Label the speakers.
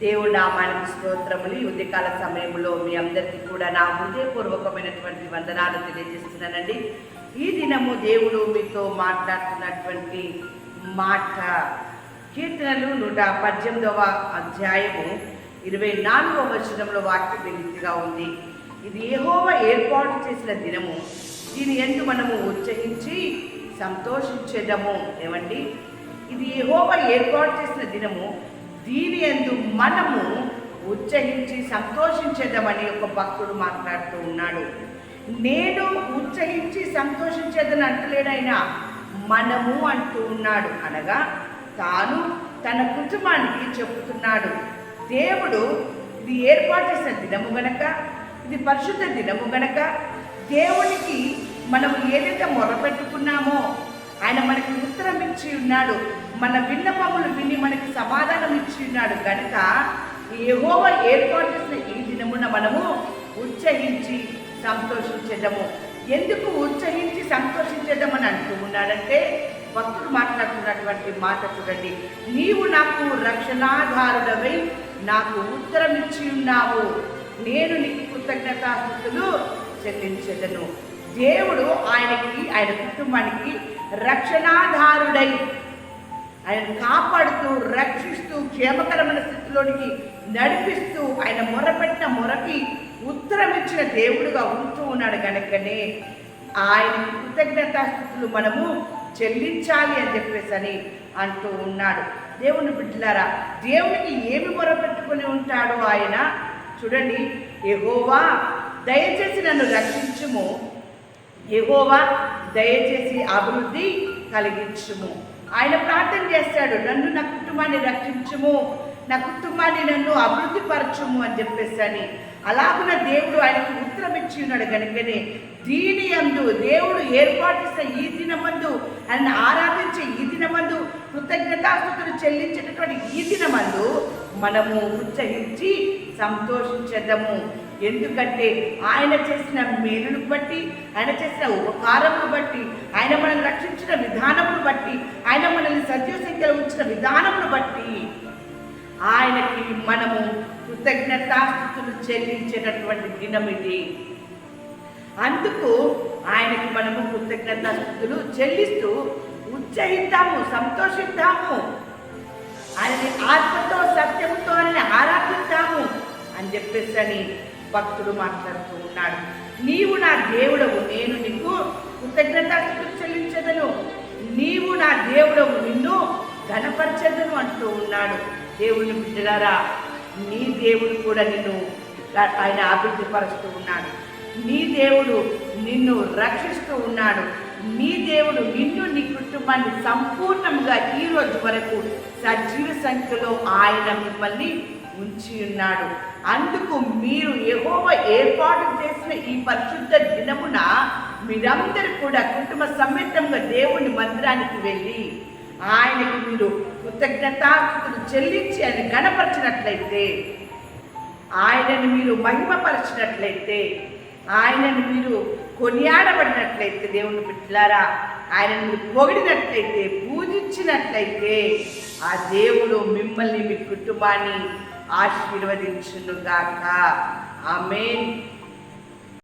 Speaker 1: దేవుడు నామానికి స్తోత్రములు. యుద్ధకాల ఉదయకాల సమయంలో మీ అందరికీ కూడా నా హృదయపూర్వకమైనటువంటి వందనాలు తెలియజేస్తున్నానండి. ఈ దినము దేవుడు మీతో మాట్లాడుతున్నటువంటి మాట కీర్తనలు నూట పద్దెనిమిదవ అధ్యాయము ఇరవై నాలుగవ వచనంలో వాక్యం ఈ రీతిగా ఉంది. ఇది ఏహోవ ఏర్పాటు చేసిన దినము. దీని ఎందు మనము ఉత్సహించి సంతోషించేదము. ఏమండి? ఇది ఏహోవ ఏర్పాటు చేసిన దినము. దీని ఎందు మనము ఉత్సహించి సంతోషించేద్దామని ఒక భక్తుడు మాట్లాడుతూ ఉన్నాడు. నేను ఉత్సహించి సంతోషించేదని అంటలేడైనా మనము అంటూ ఉన్నాడు. అనగా తాను తన కుటుంబానికి చెబుతున్నాడు. దేవుడు ఇది ఏర్పాటు చేసిన దినము గనక ఇది పరిశుద్ధ దినము గనక దేవునికి మనం ఏదైతే మొరపెట్టుకున్నామో ఆయన మనకి ఉత్తరం ఇచ్చి ఉన్నాడు. మన విన్నపములు విని మనకి సమాధానం ఇచ్చి ఉన్నాడు. కనుక ఏవోవ ఏర్పాటు చేసిన ఈ దినమున మనము ఉత్సహించి సంతోషించడము ఎందుకు ఉత్సహించి సంతోషించేద్దామని అంటూ ఉన్నాడంటే భక్తుడు మాట్లాడుతున్నటువంటి మాట చూడండి. నీవు నాకు రక్షణాధారుడవై నాకు ఉత్తరం ఇచ్చి ఉన్నావు. నేను నీకు కృతజ్ఞతాస్థుతులు చెల్లించదను. దేవుడు ఆయనకి ఆయన కుటుంబానికి రక్షణాధారుడై ఆయన కాపాడుతూ రక్షిస్తూ క్షేమకరమైన స్థితిలోనికి నడిపిస్తూ ఆయన మొరపెట్టిన మొరకి ఉత్తరం ఇచ్చిన దేవుడుగా ఉంటూ ఉన్నాడు కనుకనే ఆయన కృతజ్ఞతాస్థితులు మనము చెల్లించాలి అని చెప్పేసి అని అంటూ ఉన్నాడు. దేవుని బిడ్డలారా దేవునికి ఏమి మొరపెట్టుకుని ఉంటాడో ఆయన చూడండి. ఎగోవా దయచేసి నన్ను రక్షించుము. ఎగోవా దయచేసి అభివృద్ధి కలిగించుము. ఆయన ప్రార్థన చేస్తాడు నన్ను నా కుటుంబాన్ని రక్షించుము. నా కుటుంబాన్ని నన్ను అభివృద్ధి పరచుము అని చెప్పేసి అని అలాగున దేవుడు ఆయనకు ఉత్తరం ఇచ్చి ఉన్నాడు కనుకనే దీని అందు దేవుడు ఏర్పాటు చేసిన ఈ దినమందు ఆయన ఆరాధించే ఈ దినమందు కృతజ్ఞతాస్థుతులు చెల్లించేటటువంటి ఈ దినమందు మనము ఉత్సహించి సంతోషించదము. ఎందుకంటే ఆయన చేసిన మేలును బట్టి ఆయన చేసిన ఉపకారమును బట్టి ఆయన మనల్ని రక్షించిన విధానమును బట్టి ఆయన మనల్ని సజీవ సంఖ్యలో ఉంచిన విధానమును బట్టి ఆయనకి మనము కృతజ్ఞతాస్థుతులు చెల్లించేటటువంటి దినం ఇది అందుకు ఆయనకి మనము కృతజ్ఞతాస్థుతులు చెల్లిస్తూ ఉత్సహిద్దాము సంతోషిద్దాము. ఆయనని ఆత్మతో సత్యంతో ఆయన ఆరాధిద్దాము అని చెప్పేసి అని భక్తుడు మాట్లాడుతూ ఉన్నాడు. నీవు నా దేవుడవు నేను నీకు కృతజ్ఞత చెల్లించదను. నీవు నా దేవుడవు నిన్ను ఘనపరచదను అంటూ ఉన్నాడు. దేవుని బిడ్డలారా నీ దేవుడు కూడా నిన్ను ఆయన అభివృద్ధి పరుస్తూ ఉన్నాడు. నీ దేవుడు నిన్ను రక్షిస్తూ ఉన్నాడు. నీ దేవుడు నిన్ను నీ కుటుంబాన్ని సంపూర్ణంగా ఈ రోజు వరకు సజీవ సంఖ్యలో ఆయన మిమ్మల్ని ఉంచి ఉన్నాడు. అందుకు మీరు యెహోవ ఏర్పాటు చేసిన ఈ పరిశుద్ధ దినమున మీరందరూ కూడా కుటుంబ సమేతంగా దేవుని మందిరానికి వెళ్ళి ఆయనకు మీరు కృతజ్ఞతాస్థుతులు చెల్లించి ఆయన గణపరిచినట్లయితే ఆయనను మీరు మహిమపరచినట్లయితే ఆయనను మీరు కొనియాడబడినట్లయితే దేవుని బిడ్డలారా ఆయనను మీరు పొగిడినట్లయితే పూజించినట్లయితే ఆ దేవుడు మిమ్మల్ని మీ కుటుంబాన్ని ఆశీర్వదించునుగాక. ఆమెన్.